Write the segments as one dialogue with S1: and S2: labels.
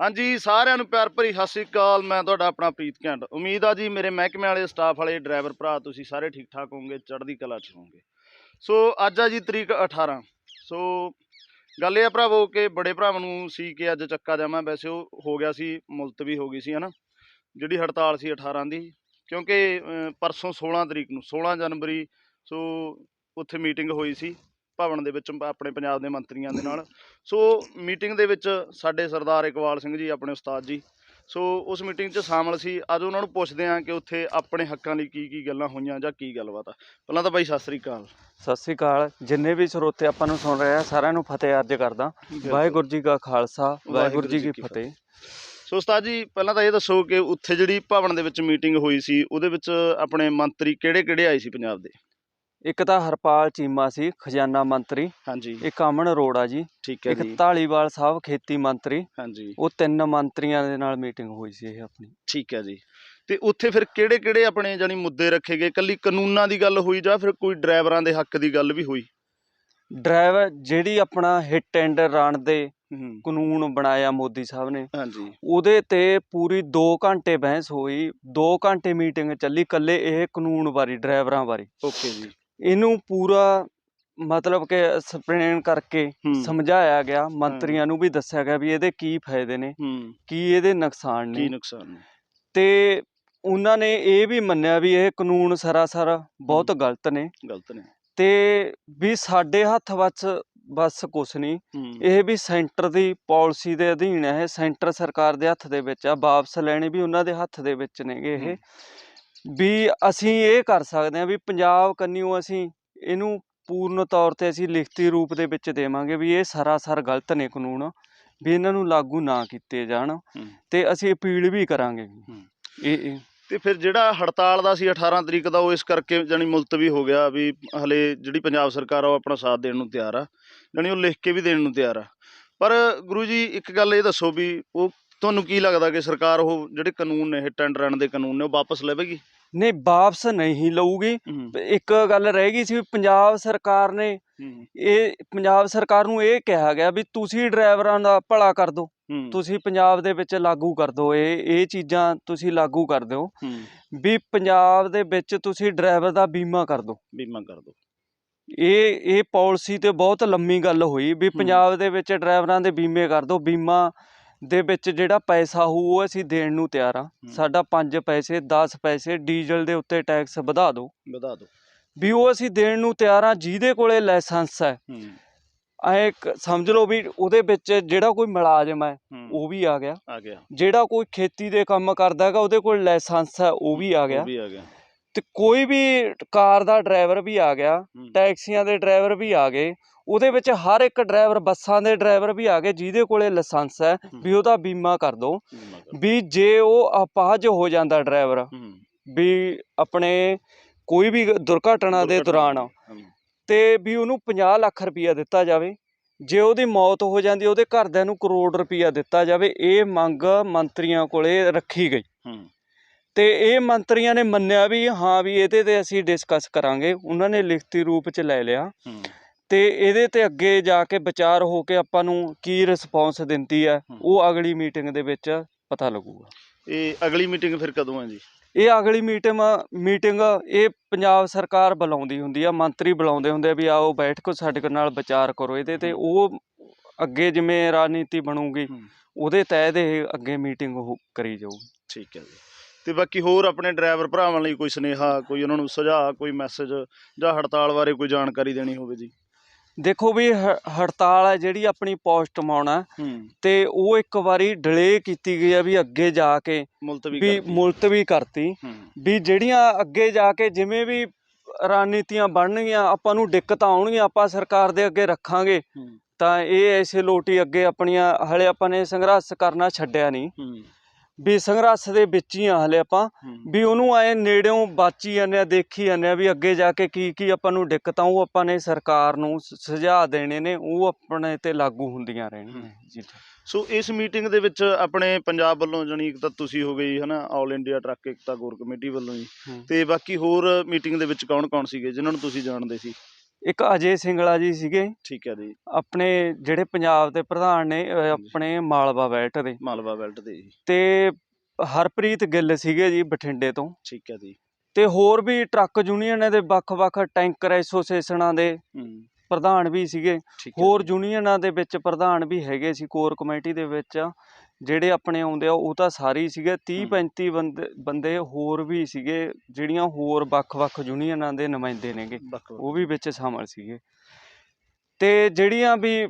S1: ਹਾਂਜੀ, ਸਾਰਿਆਂ ਨੂੰ ਪਿਆਰ ਭਰੀ ਸਤਿ ਸ੍ਰੀ ਅਕਾਲ। ਮੈਂ ਤੁਹਾਡਾ ਆਪਣਾ ਪ੍ਰੀਤ ਘੰਟ ਉਮੀਦ ਆ ਜੀ, ਮੇਰੇ ਮਹਿਕਮੇ ਵਾਲੇ, ਸਟਾਫ ਵਾਲੇ, ਡਰਾਈਵਰ ਭਰਾ, ਤੁਸੀਂ ਸਾਰੇ ਠੀਕ ਠਾਕ ਹੋਵੋਗੇ, ਚੜ੍ਹਦੀ ਕਲਾ ਚ ਹੋਵੋਗੇ। ਸੋ, ਅੱਜ ਆ ਜੀ ਤਰੀਕ 18 ਸੋ, ਗੱਲ ਇਹ ਆ ਭਰਾਵੋ ਕਿ ਬੜੇ ਭਰਾਵਾਂ ਨੂੰ ਸੀ ਕਿ ਅੱਜ ਚੱਕਾ ਜਾਵਾਂ। ਵੈਸੇ ਉਹ ਹੋ ਗਿਆ ਸੀ, ਮੁਲਤਵੀ ਹੋ ਗਈ ਸੀ, ਹਨਾ? ਜਿਹੜੀ ਹੜਤਾਲ ਸੀ 18 ਦੀ। ਕਿਉਂਕਿ ਪਰਸੋਂ 16 ਤਰੀਕ ਨੂੰ 16 ਜਨਵਰੀ, ਸੋ, ਉੱਥੇ ਮੀਟਿੰਗ ਹੋਈ ਸੀ। ਭਵਨ ਦੇ ਵਿੱਚ ਆਪਣੇ ਪੰਜਾਬ ਦੇ ਮੰਤਰੀਆਂ ਦੇ ਨਾਲ। ਸੋ ਮੀਟਿੰਗ ਦੇ ਵਿੱਚ ਸਾਡੇ ਸਰਦਾਰ ਇਕਬਾਲ ਸਿੰਘ ਜੀ ਆਪਣੇ ਉਸਤਾਦ ਜੀ। ਸੋ ਉਸ ਮੀਟਿੰਗ 'ਚ ਸ਼ਾਮਲ ਸੀ। ਅੱਜ ਉਹਨਾਂ ਨੂੰ ਪੁੱਛਦੇ ਹਾਂ ਕਿ ਉੱਥੇ ਆਪਣੇ ਹੱਕਾਂ ਲਈ ਕੀ ਕੀ ਗੱਲਾਂ ਹੋਈਆਂ ਜਾਂ ਕੀ ਗੱਲਬਾਤ ਆ। ਪਹਿਲਾਂ ਤਾਂ ਬਾਈ ਸਤਿ ਸ੍ਰੀ ਅਕਾਲ।
S2: ਸਤਿ ਸ੍ਰੀ ਅਕਾਲ। ਜਿੰਨੇ ਵੀ ਸਰੋਤੇ ਆਪਾਂ ਨੂੰ ਸੁਣ ਰਹੇ ਆ ਸਾਰਿਆਂ ਨੂੰ ਫਤਿਹ ਅਰਜ ਕਰਦਾ। ਵਾਹਿਗੁਰੂ ਜੀ ਕਾ ਖਾਲਸਾ ਵਾਹਿਗੁਰੂ ਜੀ ਕੀ ਫਤਿਹ।
S1: ਸੋ ਉਸਤਾਦ ਜੀ ਪਹਿਲਾਂ ਤਾਂ ਇਹ ਦੱਸੋ ਕਿ ਉੱਥੇ ਜਿਹੜੀ ਭਵਨ ਦੇ ਵਿੱਚ ਮੀਟਿੰਗ ਹੋਈ ਸੀ ਉਹਦੇ ਵਿੱਚ ਆਪਣੇ ਮੰਤਰੀ ਕਿਹੜੇ ਕਿਹੜੇ ਆਏ ਸੀ ਪੰਜਾਬ ਦੇ?
S2: ਇੱਕ ਤਾਂ ਹਰਪਾਲ ਚੀਮਾ ਸੀ ਖਜ਼ਾਨਾ ਮੰਤਰੀ।
S1: ਹਾਂਜੀ।
S2: ਇੱਕ ਅਮਨ ਅਰੋੜਾ ਜੀ।
S1: ਠੀਕ ਹੈ
S2: ਇੱਕ
S1: ਜੀ।
S2: ਢਾਲੀਵਾਲ ਸਾਹਿਬ ਖੇਤੀ ਮੰਤਰੀ।
S1: ਹਾਂਜੀ।
S2: ਉਹ ਤਿੰਨ ਮੰਤਰੀਆਂ ਦੇ ਨਾਲ ਮੀਟਿੰਗ ਹੋਈ ਸੀ ਇਹ ਆਪਣੀ।
S1: ਠੀਕ ਹੈ ਜੀ। ਤੇ ਉੱਥੇ ਫਿਰ ਕਿਹੜੇ ਕਿਹੜੇ ਆਪਣੇ ਜਾਨੀ ਮੁੱਦੇ ਰੱਖੇ ਗਏ? ਕੱਲੀ ਕਾਨੂੰਨਾਂ ਦੀ ਗੱਲ ਹੋਈ ਜਾਂ ਫਿਰ ਕੋਈ ਡਰਾਈਵਰਾਂ ਦੇ ਹੱਕ ਦੀ ਗੱਲ ਵੀ ਹੋਈ?
S2: ਡਰਾਈਵਰ ਜਿਹੜੀ ਆਪਣਾ ਹਿੱਟ ਐਂਡ ਰਨ ਦੇ
S1: ਹੂੰ।
S2: ਕਾਨੂੰਨ ਬਣਾਇਆ ਮੋਦੀ ਸਾਹਿਬ ਨੇ
S1: ਹਾਂਜੀ।
S2: ਉਹਦੇ ਤੇ ਪੂਰੀ 2 ਘੰਟੇ ਬਹਿਸ ਹੋਈ। 2 ਘੰਟੇ ਮੀਟਿੰਗ ਚੱਲੀ ਕੱਲੇ ਇਹ ਕਾਨੂੰਨ ਬਾਰੇ ਡਰਾਈਵਰਾਂ ਬਾਰੇ।
S1: ਓਕੇ ਜੀ।
S2: ਇਹਨੂੰ ਪੂਰਾ ਮਤਲਬ ਕਿ ਸਪਲੇਨ ਕਰਕੇ ਸਮਝਾਇਆ ਗਿਆ ਮੰਤਰੀਆਂ ਨੂੰ ਵੀ ਦੱਸਿਆ ਗਿਆ ਵੀ ਇਹਦੇ ਕੀ ਫਾਇਦੇ ਨੇ ਕੀ ਇਹਦੇ ਨੁਕਸਾਨ
S1: ਕੀ
S2: ਨੇ
S1: ਨੁਕਸਾਨ ਨੇ।
S2: ਤੇ ਉਹਨਾਂ ਨੇ ਇਹ ਵੀ ਮੰਨਿਆ ਵੀ ਇਹ ਕਾਨੂੰਨ ਸਰਾਸਰ ਬਹੁਤ ਗਲਤ ਨੇ।
S1: ਗਲਤ ਨੇ।
S2: ਤੇ ਵੀ ਸਾਡੇ ਹੱਥ ਵਿੱਚ ਬਸ ਕੁਛ ਨਹੀਂ। ਇਹ ਵੀ ਸੈਂਟਰ ਦੀ ਪਾਲਿਸੀ ਦੇ ਅਧੀਨ ਹੈ ਇਹ ਸੈਂਟਰ ਸਰਕਾਰ ਦੇ ਹੱਥ ਦੇ ਵਿੱਚ ਆ ਵਾਪਸ ਲੈਣੇ ਵੀ ਉਹਨਾਂ ਦੇ ਹੱਥ ਦੇ ਵਿੱਚ ਨੇਗੇ ਇਹ। ਵੀ ਅਸੀਂ ਇਹ ਕਰ ਸਕਦੇ ਹਾਂ ਵੀ ਪੰਜਾਬ ਕੰਨਿਓ ਅਸੀਂ ਇਹਨੂੰ ਪੂਰਨ ਤੌਰ ਤੇ ਅਸੀਂ ਲਿਖਤੀ ਰੂਪ ਦੇ ਵਿੱਚ ਦੇਵਾਂਗੇ ਵੀ ਇਹ ਸਰਾਸਰ ਗਲਤ ਨੇ ਕਾਨੂੰਨ ਵੀ ਇਹਨਾਂ ਨੂੰ ਲਾਗੂ ਨਾ ਕੀਤੇ ਜਾਣ। ਤੇ ਅਸੀਂ ਅਪੀਲ ਵੀ ਕਰਾਂਗੇ। ਇਹ
S1: ਤੇ ਫਿਰ ਜਿਹੜਾ ਹੜਤਾਲ ਦਾ ਸੀ 18 ਤਰੀਕ ਦਾ ਉਹ ਇਸ ਕਰਕੇ ਜਾਨੀ ਮੁਲਤਵੀ ਹੋ ਗਿਆ ਵੀ ਹਲੇ ਜਿਹੜੀ ਪੰਜਾਬ ਸਰਕਾਰ ਆ ਉਹ ਆਪਣਾ ਸਾਥ ਦੇਣ ਨੂੰ ਤਿਆਰ ਆ ਜਾਨੀ ਉਹ ਲਿਖ ਕੇ ਵੀ ਦੇਣ ਨੂੰ ਤਿਆਰ ਆ। ਪਰ ਗੁਰੂ ਜੀ ਇੱਕ ਗੱਲ ਇਹ ਦੱਸੋ ਵੀ ਉਹ ਤੁਹਾਨੂੰ ਕੀ ਲੱਗਦਾ ਕਿ ਸਰਕਾਰ ਉਹ ਜਿਹੜੇ ਕਾਨੂੰਨ ਨੇ ਹਿੱਟ ਐਂਡ ਰਨ ਦੇ ਕਾਨੂੰਨ ਨੇ ਉਹ ਵਾਪਸ ਲਵੇਗੀ?
S2: ਨਹੀਂ ਵਾਪਸ ਨਹੀਂ ਲਊਗੀ। ਇੱਕ ਗੱਲ ਰਹਿ ਗਈ ਸੀ ਵੀ ਪੰਜਾਬ ਸਰਕਾਰ ਨੇ ਇਹ ਪੰਜਾਬ ਸਰਕਾਰ ਨੂੰ ਇਹ ਕਿਹਾ ਗਿਆ ਵੀ ਤੁਸੀਂ ਡਰਾਈਵਰਾਂ ਦਾ ਭਲਾ ਕਰ ਦਿਓ। ਤੁਸੀਂ ਪੰਜਾਬ ਦੇ ਵਿੱਚ ਲਾਗੂ ਕਰ ਦਿਓ। ਇਹ ਇਹ ਚੀਜ਼ਾਂ ਤੁਸੀਂ ਲਾਗੂ ਕਰ ਦਿਓ ਵੀ ਪੰਜਾਬ ਦੇ ਵਿੱਚ ਤੁਸੀਂ ਡਰਾਈਵਰ ਦਾ ਬੀਮਾ ਕਰ ਦਿਓ।
S1: ਬੀਮਾ ਕਰ ਦੋ
S2: ਇਹ ਇਹ ਪਾਲਿਸੀ ਤੇ ਬਹੁਤ ਲੰਮੀ ਗੱਲ ਹੋਈ ਵੀ ਪੰਜਾਬ ਦੇ ਵਿੱਚ ਡਰਾਈਵਰਾਂ ਦੇ ਬੀਮੇ ਕਰ ਦਿਓ। ਬੀਮਾ ਦੇ ਵਿੱਚ ਜਿਹੜਾ ਪੈਸਾ ਹੋਊ ਉਹ ਅਸੀਂ ਦੇਣ ਨੂੰ ਤਿਆਰ ਆ ਸਾਡਾ 5 ਪੈਸੇ 10 ਪੈਸੇ ਡੀਜ਼ਲ ਦੇ ਉੱਤੇ ਟੈਕਸ ਵਧਾ ਦਿਓ।
S1: ਵਧਾ ਦੋ
S2: ਵੀ ਉਹ ਅਸੀਂ ਦੇਣ ਨੂੰ ਤਿਆਰ ਆ ਜਿਹਦੇ ਕੋਲੇ ਲਾਇਸੈਂਸ ਹੈ। ਐ ਇੱਕ ਸਮਝ ਲਓ ਵੀ ਉਹਦੇ ਵਿੱਚ ਜਿਹੜਾ ਕੋਈ ਮੁਲਾਜ਼ਮ ਹੈ। ਉਹ ਵੀ ਆ ਗਿਆ।
S1: ਆ ਗਿਆ।
S2: ਜਿਹੜਾ ਕੋਈ ਖੇਤੀ ਦੇ ਕੰਮ ਕਰਦਾ ਹੈਗਾ ਉਹਦੇ ਕੋਲ ਲਾਇਸੈਂਸ ਹੈ ਉਹ ਵੀ ਆ
S1: ਉਹ
S2: ਗਿਆ।
S1: ਵੀ ਆ ਗਿਆ।
S2: ਤੇ ਕੋਈ ਵੀ ਕਾਰ ਦਾ ਡਰਾਈਵਰ ਵੀ ਆ ਗਿਆ। ਟੈਕਸੀਆਂ ਦੇ ਡਰਾਈਵਰ ਵੀ ਆ ਗਏ ਉਹਦੇ ਵਿੱਚ ਹਰ ਇੱਕ ਡਰਾਈਵਰ ਬੱਸਾਂ ਦੇ ਡਰਾਈਵਰ ਵੀ ਆ ਗਏ ਜਿਹਦੇ ਕੋਲੇ ਲਾਇਸੈਂਸ ਹੈ। ਵੀ ਉਹਦਾ ਬੀਮਾ ਕਰ
S1: ਕਰ
S2: ਵੀ ਜੇ ਉਹ ਅਪਾਹਜ ਹੋ ਜਾਂਦਾ ਡਰਾਈਵਰ ਵੀ ਆਪਣੇ ਕੋਈ ਵੀ ਦੁਰਘਟਨਾ ਦੇ ਦੌਰਾਨ। ਤੇ ਵੀ ਉਹਨੂੰ 50 ਲੱਖ ਰੁਪਈਆ ਦਿੱਤਾ ਜਾਵੇ ਜੇ ਉਹਦੀ ਮੌਤ ਹੋ ਜਾਂਦੀ ਉਹਦੇ ਘਰਦਿਆਂ ਨੂੰ ਕਰੋੜ ਰੁਪਈਆ ਦਿੱਤਾ ਜਾਵੇ ਇਹ ਮੰਗ ਮੰਤਰੀਆਂ ਕੋਲੇ ਰੱਖੀ ਗਈ ਤੇ ਇਹ ਮੰਤਰੀਆਂ ਨੇ ਮੰਨਿਆ ਵੀ ਹਾਂ ਵੀ ਇਹਦੇ ਤੇ ਅਸੀਂ ਡਿਸਕਸ ਕਰਾਂਗੇ। ਉਹਨਾਂ ਨੇ ਲਿਖਤੀ ਰੂਪ ਚ ਲੈ ਲਿਆ। ਤੇ ਇਹਦੇ ਤੇ ਅੱਗੇ ਜਾ ਕੇ ਵਿਚਾਰ ਹੋ ਕੇ ਆਪਾਂ ਨੂੰ ਕੀ ਰਿਸਪੌਂਸ ਦਿੰਦੀ ਹੈ। ਉਹ ਅਗਲੀ ਮੀਟਿੰਗ ਦੇ ਵਿੱਚ ਪਤਾ ਲੱਗੂਗਾ।
S1: ਇਹ ਅਗਲੀ ਮੀਟਿੰਗ ਫਿਰ ਕਦੋਂ ਹੈ ਜੀ?
S2: ਇਹ ਅਗਲੀ ਮੀਟਿੰਗ ਮੀਟਿੰਗ ਇਹ ਪੰਜਾਬ ਸਰਕਾਰ ਬੁਲਾਉਂਦੀ ਹੁੰਦੀ ਆ ਮੰਤਰੀ ਬੁਲਾਉਂਦੇ ਹੁੰਦੇ ਆ ਵੀ ਆਓ ਬੈਠ ਕੇ ਸਾਡੇ ਨਾਲ ਵਿਚਾਰ ਕਰੋ ਇਹਦੇ ਤੇ। ਉਹ ਅੱਗੇ ਜਿਵੇਂ ਰਾਜਨੀਤੀ ਬਣੂਗੀ। ਉਹਦੇ ਤਹਿਤ ਇਹ ਅੱਗੇ ਮੀਟਿੰਗ ਕਰੀ ਜਾਊਗੀ।
S1: ਠੀਕ ਹੈ ਜੀ। ਤੇ ਬਾਕੀ ਹੋਰ ਆਪਣੇ ਡਰਾਈਵਰ ਭਰਾਵਾਂ ਲਈ ਕੋਈ ਸੁਨੇਹਾ ਕੋਈ ਉਹਨਾਂ ਨੂੰ ਸੁਝਾਅ ਕੋਈ ਮੈਸੇਜ ਜਾਂ ਹੜਤਾਲ ਬਾਰੇ ਕੋਈ ਜਾਣਕਾਰੀ ਦੇਣੀ ਹੋਵੇ ਜੀ?
S2: ਦੇਖੋ ਵੀ ਹੜਤਾਲ ਹੈ ਜਿਹੜੀ ਆਪਣੀ ਪੋਸਟ ਮਾਉਣਾ।
S1: ਹੂੰ।
S2: ਤੇ ਉਹ ਇੱਕ ਵਾਰੀ ਡਿਲੇ ਕੀਤੀ ਗਈ ਆ ਵੀ ਅੱਗੇ ਜਾ ਕੇ
S1: ਮੁਲਤਵੀ
S2: ਵੀ। ਮੁਲਤਵੀ ਕਰਤੀ। ਵੀ ਜਿਹੜੀਆਂ ਅੱਗੇ ਜਾ ਕੇ ਜਿਵੇਂ ਵੀ ਰਣਨੀਤੀਆਂ ਬਣਨਗੀਆਂ ਆਪਾਂ ਨੂੰ ਦਿੱਕਤਾਂ ਆਉਣਗੀਆਂ ਆਪਾਂ ਸਰਕਾਰ ਦੇ ਅੱਗੇ ਰੱਖਾਂਗੇ ਤਾਂ ਇਹ ਐਸੇ ਲੋਟੀ ਅੱਗੇ ਆਪਣੀਆਂ ਹਲੇ ਆਪਾਂ ਨੇ ਸੰਘਰਸ਼ ਕਰਨਾ ਛੱਡਿਆ ਨਹੀਂ। ਵੀ ਸੰਘਰਸ਼ ਦੇ ਵਿੱਚ ਹੀ ਆ ਹਲੇ ਆਪਾਂ। ਵੀ ਉਹਨੂੰ ਐ ਨੇੜਿਓਂ ਬਾਚੀ ਜਾਂਦੇ ਆ ਦੇਖੀ ਜਾਂਦੇ ਆ ਵੀ ਅੱਗੇ ਜਾ ਕੇ ਕੀ ਕੀ ਆਪਾਂ ਨੂੰ ਦਿੱਕਤਾਂ ਉਹ ਆਪਾਂ ਨੇ ਸਰਕਾਰ ਨੂੰ ਸੁਝਾਅ ਦੇਣੇ ਨੇ ਉਹ ਆਪਣੇ ਤੇ ਲਾਗੂ ਹੁੰਦੀਆਂ ਰਹਿਣਗੀਆਂ ਜੀ।
S1: ਸੋ ਇਸ ਮੀਟਿੰਗ ਦੇ ਵਿੱਚ ਆਪਣੇ ਪੰਜਾਬ ਵੱਲੋਂ ਇੱਕ ਤਾਂ ਤੁਸੀਂ ਹੋ ਗਈ ਹਨਾ ਆਲ ਇੰਡੀਆ ਟਰੱਕ ਏਕਤਾ ਗੌਰ ਕਮੇਟੀ ਵੱਲੋਂ ਜੀ।
S2: ਹੂੰ।
S1: ਤੇ ਬਾਕੀ ਹੋਰ ਮੀਟਿੰਗ ਦੇ ਵਿੱਚ ਕੌਣ ਕੌਣ ਸੀਗੇ ਜਿਨ੍ਹਾਂ ਨੂੰ ਤੁਸੀਂ ਜਾਣਦੇ ਸੀ?
S2: ਇੱਕ ਅਜੇ ਸਿੰਗਲਾ ਜੀ ਸੀਗੇ।
S1: ਠੀਕ ਹੈ ਜੀ।
S2: ਆਪਣੇ ਜਿਹੜੇ ਪੰਜਾਬ ਦੇ ਪ੍ਰਧਾਨ ਨੇ ਅਹ, ਆਪਣੇ ਮਾਲਵਾ ਬੈਲਟ ਦੇ।
S1: ਮਾਲਵਾ ਬੈਲਟ ਦੇ ਜੀ।
S2: ਤੇ ਹਰਪ੍ਰੀਤ ਗਿੱਲ ਸੀਗੇ ਜੀ ਬਠਿੰਡੇ ਤੋਂ।
S1: ਠੀਕ ਹੈ ਜੀ।
S2: ਤੇ ਹੋਰ ਵੀ ਟਰੱਕ ਯੂਨੀਅਨ ਦੇ ਵੱਖ-ਵੱਖ ਟੈਂਕਰ ਐਸੋਸੀਏਸ਼ਨਾਂ ਦੇ
S1: ਹੂੰ।
S2: ਪ੍ਰਧਾਨ ਵੀ ਸੀਗੇ।
S1: ਠੀਕ ਹੈ
S2: ਹੋਰ
S1: ਜੀ।
S2: ਯੂਨੀਅਨਾਂ ਦੇ ਵਿੱਚ ਪ੍ਰਧਾਨ ਵੀ ਹੈਗੇ ਸੀ ਕੋਰ ਕਮੇਟੀ ਦੇ ਵਿੱਚ। ਜਿਹੜੇ ਆਪਣੇ ਆਉਂਦੇ ਆ ਉਹ ਤਾਂ ਸਾਰੇ ਹੀ ਸੀਗੇ 30
S1: ਹਮ।
S2: 35 ਬੰਦੇ ਬੰਦੇ ਹੋਰ ਵੀ ਸੀਗੇ ਜਿਹੜੀਆਂ ਹੋਰ ਵੱਖ-ਵੱਖ ਯੂਨੀਅਨਾਂ ਦੇ ਨੁਮਾਇੰਦੇ ਨੇਗੇ। ਉਹ ਵੀ ਵਿੱਚ ਸ਼ਾਮਲ ਸੀਗੇ ਤੇ ਜਿਹੜੀਆਂ ਵੀ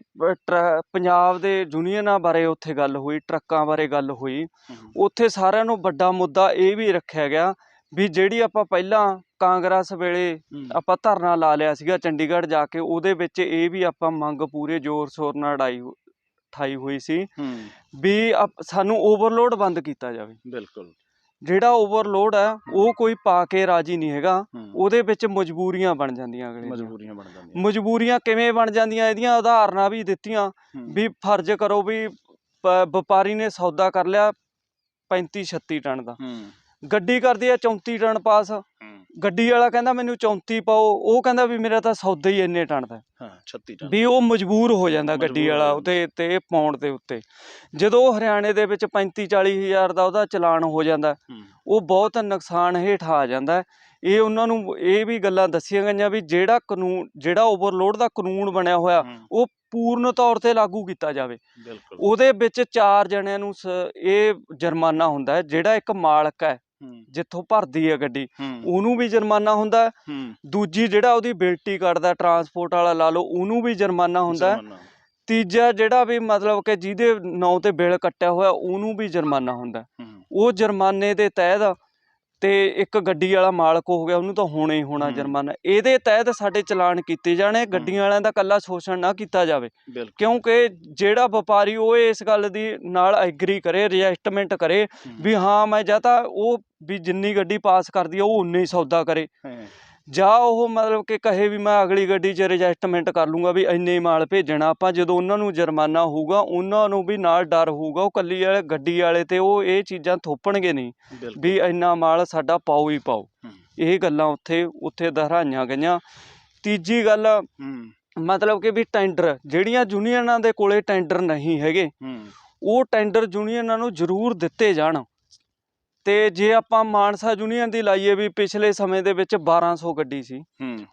S2: ਪੰਜਾਬ ਦੇ ਯੂਨੀਅਨਾਂ ਬਾਰੇ ਉੱਥੇ ਗੱਲ ਹੋਈ ਟਰੱਕਾਂ ਬਾਰੇ ਗੱਲ ਹੋਈ ਉੱਥੇ ਸਾਰਿਆਂ ਨੂੰ ਵੱਡਾ ਮੁੱਦਾ ਇਹ ਵੀ ਰੱਖਿਆ ਗਿਆ ਵੀ ਜਿਹੜੀ ਆਪਾਂ ਪਹਿਲਾਂ ਕਾਂਗਰਸ ਵੇਲੇ ਆਪਾਂ ਧਰਨਾ ਲਾ ਲਿਆ ਸੀਗਾ ਚੰਡੀਗੜ੍ਹ ਜਾ ਕੇ ਉਹਦੇ ਵਿੱਚ ਇਹ ਵੀ ਆਪਾਂ ਮੰਗ ਪੂਰੇ ਜ਼ੋਰ ਸ਼ੋਰ ਨਾਲ ਅੜਾਈ ਠਾਈ ਹੋਈ ਸੀ
S1: ਹੂੰ।
S2: ਵੀ ਆਪ- ਸਾਨੂੰ ਓਵਰਲੋਡ ਬੰਦ ਕੀਤਾ ਜਾਵੇ।
S1: ਬਿਲਕੁਲ।
S2: ਜਿਹੜਾ ਓਵਰਲੋਡ ਹੈ ਉਹ ਕੋਈ ਪਾ ਕੇ ਰਾਜੀ ਨਹੀਂ ਹੈਗਾ।
S1: ਹੂੰ,
S2: ਉਹਦੇ ਵਿੱਚ ਮਜਬੂਰੀਆਂ ਬਣ ਜਾਂਦੀਆਂ ਅਗਲੇ ਦੀਆਂ।
S1: ਮਜਬੂਰੀਆਂ ਬਣ ਜਾਂਦੀਆਂ।
S2: ਮਜਬੂਰੀਆਂ ਕਿਵੇਂ ਬਣ ਜਾਂਦੀਆਂ? ਇਹਦੀਆਂ ਉਦਾਹਰਨਾਂ ਵੀ ਦਿੱਤੀਆਂ
S1: ਹੂੰ,
S2: ਵੀ ਫਰਜ਼ ਕਰੋ ਵੀ ਪ- ਵਪਾਰੀ ਨੇ ਸੌਦਾ ਕਰ ਲਿਆ 35 36 ਟਨ ਦਾ।
S1: ਹੂੰ।
S2: ਗੱਡੀ ਕਰਦੀ ਹੈ 34 ਟਨ ਪਾਸ। ਗੱਡੀ ਵਾਲਾ ਕਹਿੰਦਾ ਮੈਨੂੰ 34 ਪਾਓ ਉਹ ਕਹਿੰਦਾ ਵੀ ਮੇਰਾ ਤਾਂ ਸੌਦਾ ਹੀ ਇੰਨੇ ਦਾ
S1: ਹਾਂ 36 ਟਨ
S2: ਵੀ ਉਹ ਮਜਬੂਰ ਹੋ ਜਾਂਦਾ ਗੱਡੀ ਵਾਲਾ। ਉਹਤੇ ਤੇ ਪਾਉਣ ਦੇ ਉੱਤੇ। ਜਦੋਂ ਉਹ ਹਰਿਆਣੇ ਦੇ ਵਿੱਚ 35 40 ਹਜ਼ਾਰ ਦਾ ਉਹਦਾ ਚਲਾਨ ਹੋ ਜਾਂਦਾ ਉਹ ਬਹੁਤ ਨੁਕਸਾਨ ਹੇਠ ਆ ਜਾਂਦਾ। ਇਹ ਉਹਨਾਂ ਨੂੰ ਇਹ ਵੀ ਗੱਲਾਂ ਦੱਸੀਆਂ ਗਈਆਂ ਵੀ ਜਿਹੜਾ ਕਾਨੂੰਨ ਜਿਹੜਾ ਓਵਰਲੋਡ ਦਾ ਕਾਨੂੰਨ ਬਣਿਆ ਹੋਇਆ ਉਹ ਪੂਰਨ ਤੌਰ ਤੇ ਲਾਗੂ ਕੀਤਾ ਜਾਵੇ।
S1: ਬਿਲਕੁਲ।
S2: ਉਹਦੇ ਵਿੱਚ ਚਾਰ ਜਣਿਆਂ ਨੂੰ ਇਹ ਜੁਰਮਾਨਾ ਹੁੰਦਾ ਹੈ ਜਿਹੜਾ ਇੱਕ ਮਾਲਕ ਹੂੰ ਜਿੱਥੋਂ ਭਰਦੀ ਹੈ ਗੱਡੀ ਉਹਨੂੰ ਵੀ ਜੁਰਮਾਨਾ ਹੁੰਦਾ। ਦੂਜੀ ਜਿਹੜਾ ਉਹਦੀ ਬਿਲਟੀ ਕੱਢਦਾ ਟਰਾਂਸਪੋਰਟ ਵਾਲਾ ਲਾ ਲਓ ਉਹਨੂੰ ਵੀ ਜੁਰਮਾਨਾ ਹੁੰਦਾ। ਤੀਜਾ ਜਿਹੜਾ ਵੀ ਮਤਲਬ ਕਿ ਜਿਹਦੇ ਨਾਂ ਤੇ ਬਿੱਲ ਕੱਟਿਆ ਹੋਇਆ ਉਹਨੂੰ ਵੀ ਜੁਰਮਾਨਾ ਹੁੰਦਾ। ਉਹ ਜੁਰਮਾਨੇ ਦੇ ਤਹਿਤ ਤੇ ਇੱਕ ਗੱਡੀ ਵਾਲਾ ਮਾਲਕ ਹੋ ਗਿਆ ਉਹਨੂੰ ਤਾਂ ਹੋਣਾ ਹੀ ਹੋਣਾ। ਜੁਰਮਾਨਾ। ਇਹਦੇ ਤਹਿਤ ਸਾਡੇ ਚਲਾਨ ਕੀਤੇ ਜਾਣੇ ਗੱਡੀਆਂ ਵਾਲਿਆਂ ਦਾ ਕੱਲਾ ਸ਼ੋਸ਼ਣ ਨਾ ਕੀਤਾ ਜਾਵੇ। ਕਿਉਂਕਿ ਜਿਹੜਾ ਵਪਾਰੀ ਉਹ ਇਸ ਗੱਲ ਦੀ ਨਾਲ ਐਗਰੀ ਕਰੇ ਰਜਿਸਟਰਮੈਂਟ ਕਰੇ ਵੀ ਹਾਂ ਮੈਂ ਜਾਂ ਤਾਂ ਉਹ ਵੀ ਜਿੰਨੀ ਗੱਡੀ ਪਾਸ ਕਰਦੀ ਆ ਉਹ ਉਨੇ ਹੀ ਸੌਦਾ ਕਰੇ। ਜਾਂ ਉਹ ਮਤਲਬ ਕਿ ਕਹੇ ਵੀ ਮੈਂ ਅਗਲੀ ਗੱਡੀ 'ਚ ਰਜਿਸਟਰਮੈਂਟ ਕਰ ਲੂੰਗਾ ਵੀ ਇੰਨੇ ਹੀ ਮਾਲ ਭੇਜਣਾ ਆਪਾਂ ਜਦੋਂ ਉਹਨਾਂ ਨੂੰ ਜੁਰਮਾਨਾ ਹੋਊਗਾ ਉਹਨਾਂ ਨੂੰ ਵੀ ਨਾਲ ਡਰ ਹੋਊਗਾ ਉਹ ਕੱਲੀ ਵਾਲੇ ਗੱਡੀ ਵਾਲੇ ਤੇ ਉਹ ਇਹ ਚੀਜ਼ਾਂ ਥੋਪਣਗੇ ਨਹੀਂ ਵੀ ਇੰਨਾ ਮਾਲ ਸਾਡਾ ਪਾਓ ਹੀ ਪਾਓ। ਇਹ ਗੱਲਾਂ ਉੱਥੇ ਉੱਥੇ ਦੁਹਰਾਈਆਂ ਗਈਆਂ। ਤੀਜੀ ਗੱਲ ਮਤਲਬ ਕਿ ਵੀ ਟੈਂਡਰ ਜਿਹੜੀਆਂ ਯੂਨੀਅਨਾਂ ਦੇ ਕੋਲੇ ਟੈਂਡਰ ਨਹੀਂ ਹੈਗੇ ਉਹ ਟੈਂਡਰ ਯੂਨੀਅਨਾਂ ਨੂੰ ਜ਼ਰੂਰ ਦਿੱਤੇ ਜਾਣ। ਤੇ ਜੇ ਆਪਾਂ ਮਾਨਸਾ ਯੂਨੀਅਨ ਦੀ ਲਾਈਏ ਵੀ ਪਿਛਲੇ ਸਮੇਂ ਦੇ ਵਿੱਚ 1200 ਗੱਡੀ ਸੀ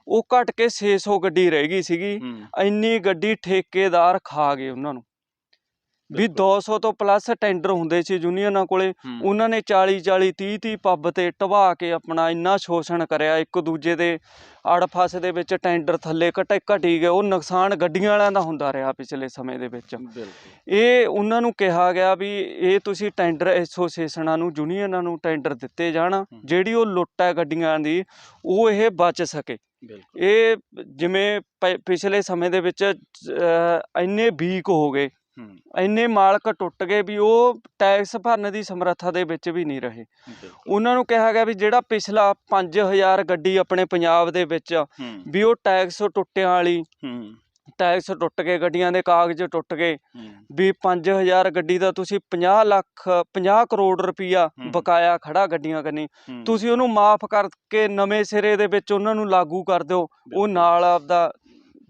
S2: ਉਹ ਘਟ ਕੇ 600 ਗੱਡੀ ਰਹਿ ਗਈ ਸੀਗੀ। ਇੰਨੀ ਗੱਡੀ ਠੇਕੇਦਾਰ ਖਾ ਗਏ ਉਹਨਾਂ ਨੂੰ। ਵੀ
S1: ਬਿਲਕੁਲ।
S2: 200 ਤੋਂ ਪਲੱਸ ਟੈਂਡਰ ਹੁੰਦੇ ਸੀ ਯੂਨੀਅਨਾਂ ਕੋਲੇ। ਉਹਨਾਂ ਨੇ 40 40 30 30 ਪੱਬ ਤੇ ਢਵਾ ਕੇ ਆਪਣਾ ਇੰਨਾ ਸ਼ੋਸ਼ਣ ਕਰਿਆ ਇੱਕ ਦੂਜੇ ਦੇ ਅੜਫਸ ਦੇ ਵਿੱਚ ਟੈਂਡਰ ਥੱਲੇ ਘਟੇ ਘਟੀ ਗਏ। ਉਹ ਨੁਕਸਾਨ ਗੱਡੀਆਂ ਵਾਲਿਆਂ ਦਾ ਹੁੰਦਾ ਰਿਹਾ ਪਿਛਲੇ ਸਮੇਂ ਦੇ ਵਿੱਚ। ਇਹ ਉਹਨਾਂ ਨੂੰ ਕਿਹਾ ਗਿਆ ਵੀ ਇਹ ਤੁਸੀਂ ਟੈਂਡਰ ਐਸੋਸੀਏਸ਼ਨਾਂ ਨੂੰ ਯੂਨੀਅਨਾਂ ਨੂੰ ਟੈਂਡਰ ਦਿੱਤੇ ਜਾਣ। ਜਿਹੜੀ ਉਹ ਲੁੱਟ ਹੈ ਗੱਡੀਆਂ ਦੀ ਉਹ ਇਹ ਬਚ ਸਕੇ। ਇਹ ਜਿਵੇਂ ਪਿਛਲੇ ਸਮੇਂ ਦੇ ਵਿੱਚ ਇੰਨੇ ਵੀਕ ਹੋ ਗਏ। ਇੰਨੇ ਮਾਲਕ ਟੁੱਟ ਗਏ ਵੀ ਉਹ ਟੈਕਸ ਭਰਨ ਦੀ ਸਮਰੱਥਾ ਦੇ ਵਿੱਚ ਵੀ ਨਹੀਂ ਰਹੇ। ਉਹਨਾਂ ਨੂੰ ਕਿਹਾ ਗਿਆ ਵੀ ਜਿਹੜਾ ਪਿਛਲਾ 5000 ਗੱਡੀ ਆਪਣੇ ਪੰਜਾਬ ਦੇ ਵਿੱਚ ਵੀ ਉਹ ਟੈਕਸ ਟੁੱਟਿਆਂ ਵਾਲੀ ਟੈਕਸ ਟੁੱਟ ਗਏ ਗੱਡੀਆਂ ਦੇ ਕਾਗਜ਼ ਟੁੱਟ ਗਏ ਵੀ 5000 ਗੱਡੀ ਦਾ ਤੁਸੀਂ 50 ਲੱਖ 50 ਕਰੋੜ ਰੁਪਈਆ
S1: ਹੂੰ।
S2: ਬਕਾਇਆ ਖੜਾ ਗੱਡੀਆਂ ਕੰਨੀ
S1: ਹੂੰ,
S2: ਤੁਸੀਂ ਉਹਨੂੰ ਮਾਫ ਕਰਕੇ ਨਵੇਂ ਸਿਰੇ ਦੇ ਵਿੱਚ ਉਹਨਾਂ ਨੂੰ ਲਾਗੂ ਕਰ ਦਿਓ ਉਹ। ਨਾਲ ਆਪਦਾ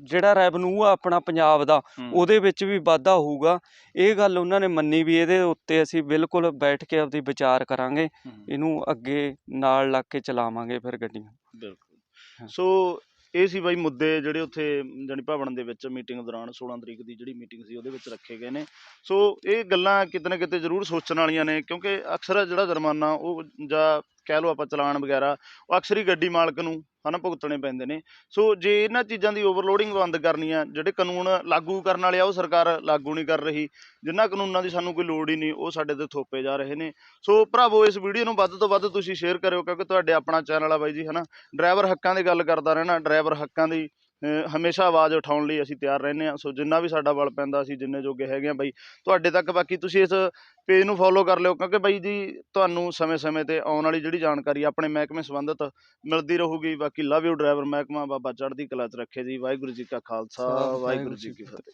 S2: ਜਿਹੜਾ ਰੈਵਨਿਊ ਆ ਆਪਣਾ ਪੰਜਾਬ ਦਾ ਉਹਦੇ ਵਿੱਚ ਵੀ ਵਾਧਾ ਹੋਊਗਾ। ਇਹ ਗੱਲ ਉਹਨਾਂ ਨੇ ਮੰਨੀ ਵੀ ਇਹਦੇ ਉੱਤੇ ਅਸੀਂ ਬਿਲਕੁਲ ਬੈਠ ਕੇ ਆਪਦੀ ਵਿਚਾਰ ਕਰਾਂਗੇ। ਇਹਨੂੰ ਅੱਗੇ ਨਾਲ ਲੱਗ ਕੇ ਚਲਾਵਾਂਗੇ ਫਿਰ ਗੱਡੀਆਂ।
S1: ਬਿਲਕੁਲ। ਸੋ ਇਹ ਸੀ ਬਾਈ ਮੁੱਦੇ ਜਿਹੜੇ ਉੱਥੇ ਜਾਣੀ ਭਵਨ ਦੇ ਵਿੱਚ ਮੀਟਿੰਗ ਦੌਰਾਨ 16 ਤਰੀਕ ਦੀ ਜਿਹੜੀ ਮੀਟਿੰਗ ਸੀ ਉਹਦੇ ਵਿੱਚ ਰੱਖੇ ਗਏ ਨੇ। ਸੋ ਇਹ ਗੱਲਾਂ ਕਿਤੇ ਨਾ ਕਿਤੇ ਜ਼ਰੂਰ ਸੋਚਣ ਵਾਲੀਆਂ ਨੇ ਕਿਉਂਕਿ ਅਕਸਰ ਜਿਹੜਾ ਜੁਰਮਾਨਾ ਉਹ ਜਾਂ ਕਹਿ ਲਓ ਆਪਾਂ ਚਲਾਨ ਵਗੈਰਾ, ਉਹ ਅਕਸਰ ਹੀ ਗੱਡੀ ਮਾਲਕ ਨੂੰ ਹਨਾ ਭੁਗਤਣੇ ਪੈਂਦੇ ਨੇ। ਸੋ ਜੇ ਇਹਨਾਂ ਚੀਜ਼ਾਂ ਦੀ ਓਵਰਲੋਡਿੰਗ ਬੰਦ ਕਰਨੀ ਆ, ਜਿਹੜੇ ਕਾਨੂੰਨ ਲਾਗੂ ਕਰਨ ਵਾਲੇ ਆ, ਉਹ ਸਰਕਾਰ ਲਾਗੂ ਨਹੀਂ ਕਰ ਰਹੀ ਜਿਨ੍ਹਾਂ ਕਾਨੂੰਨਾਂ ਦੀ ਸਾਨੂੰ ਕੋਈ ਲੋੜ ਹੀ ਨਹੀਂ, ਉਹ ਸਾਡੇ ਤੇ ਥੋਪੇ ਜਾ ਰਹੇ ਨੇ। ਸੋ ਭਰਾਵੋ, ਇਸ ਵੀਡੀਓ ਨੂੰ ਵੱਧ ਤੋਂ ਵੱਧ ਤੁਸੀਂ ਸ਼ੇਅਰ ਕਰਿਓ, ਕਿਉਂਕਿ ਤੁਹਾਡੇ ਆਪਣਾ ਚੈਨਲ ਆ ਬਾਈ ਜੀ, ਹਨਾ। ਡਰਾਈਵਰ ਹੱਕਾਂ ਦੀ ਗੱਲ ਕਰਦਾ ਰਹਿਣਾ, ਡਰਾਈਵਰ ਹੱਕਾਂ ਦੀ ਹਮੇਸ਼ਾ ਆਵਾਜ਼ ਉਠਾਉਣ ਲਈ ਅਸੀਂ ਤਿਆਰ ਰਹਿੰਦੇ ਹਾਂ। ਸੋ ਜਿੰਨਾ ਵੀ ਸਾਡਾ ਬਲ ਪੈਂਦਾ ਅਸੀਂ ਜਿੰਨੇ ਜੋਗੇ ਹੈਗੇ ਆ ਬਾਈ ਤੁਹਾਡੇ ਤੱਕ। ਬਾਕੀ ਤੁਸੀਂ ਇਸ ਪੇਜ ਨੂੰ ਫੋਲੋ ਕਰ ਲਿਓ ਕਿਉਂਕਿ ਬਾਈ ਜੀ ਤੁਹਾਨੂੰ ਸਮੇਂ-ਸਮੇਂ ਤੇ ਆਉਣ ਵਾਲੀ ਜਿਹੜੀ ਜਾਣਕਾਰੀ ਆਪਣੇ ਮਹਿਕਮੇ ਸੰਬੰਧਿਤ ਮਿਲਦੀ ਰਹੂਗੀ। ਬਾਕੀ ਲਵ ਯੂ ਡਰਾਈਵਰ ਮਹਿਕਮਾ ਬਾਬਾ ਚੜ੍ਹਦੀ ਕਲਾ 'ਚ ਰੱਖੇ ਜੀ। ਵਾਹਿਗੁਰੂ ਜੀ ਕਾ ਖਾਲਸਾ ਵਾਹਿਗੁਰੂ ਜੀ ਕੀ ਫਤਿਹ।